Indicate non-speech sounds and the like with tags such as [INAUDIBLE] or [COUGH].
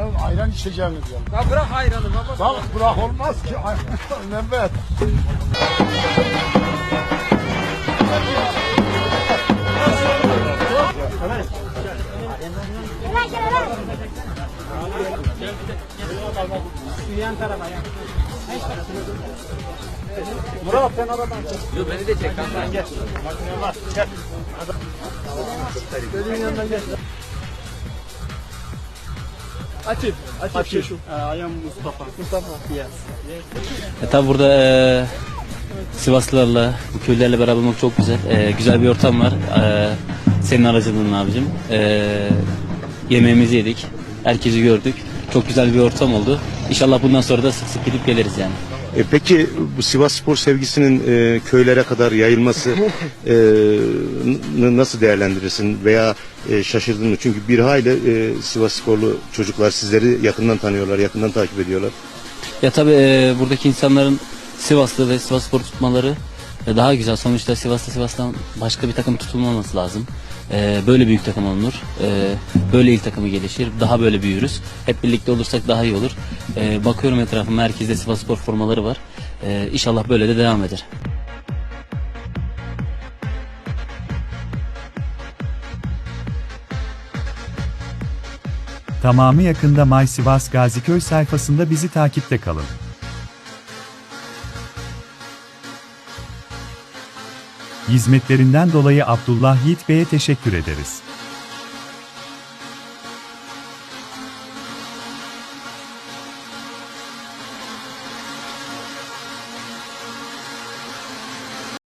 Ya ayran içeceğimiz ya. Ya bırak hayranı baba. Bak bırak olmaz ki. [LAUGHS] Mehmet. Murat sen aradan çek. Dur beni de çek. Gel. Makine var. Gel. Dediğin yanına gel. Açık. Açık. Açık. I am Mustafa. Mustafa. Yes. E, tabi burada e, Sivaslılarla, bu köylerle beraber olmak çok güzel. E, güzel bir ortam var. E, senin aracılığın abicim. E, yemeğimizi yedik. Herkesi gördük. Çok güzel bir ortam oldu. İnşallah bundan sonra da sık sık gidip geliriz yani. E, peki bu Sivas spor sevgisinin e, köylere kadar yayılması e, n- nasıl değerlendirirsin veya e, şaşırdın mı? Çünkü bir hayli e, Sivas sporlu çocuklar sizleri yakından tanıyorlar, yakından takip ediyorlar. Ya tabi e, buradaki insanların Sivaslı ve Sivas spor tutmaları e, daha güzel. Sonuçta Sivas'ta Sivas'tan başka bir takım tutulmaması lazım. E, böyle büyük takım olunur. E, böyle il takımı gelişir. Daha böyle büyürüz. Hep birlikte olursak daha iyi olur. E, bakıyorum etrafıma herkeste Sivas spor formaları var. E, inşallah böyle de devam eder. Tamamı yakında My Gaziköy sayfasında bizi takipte kalın. Hizmetlerinden dolayı Abdullah Yiğit Bey'e teşekkür ederiz.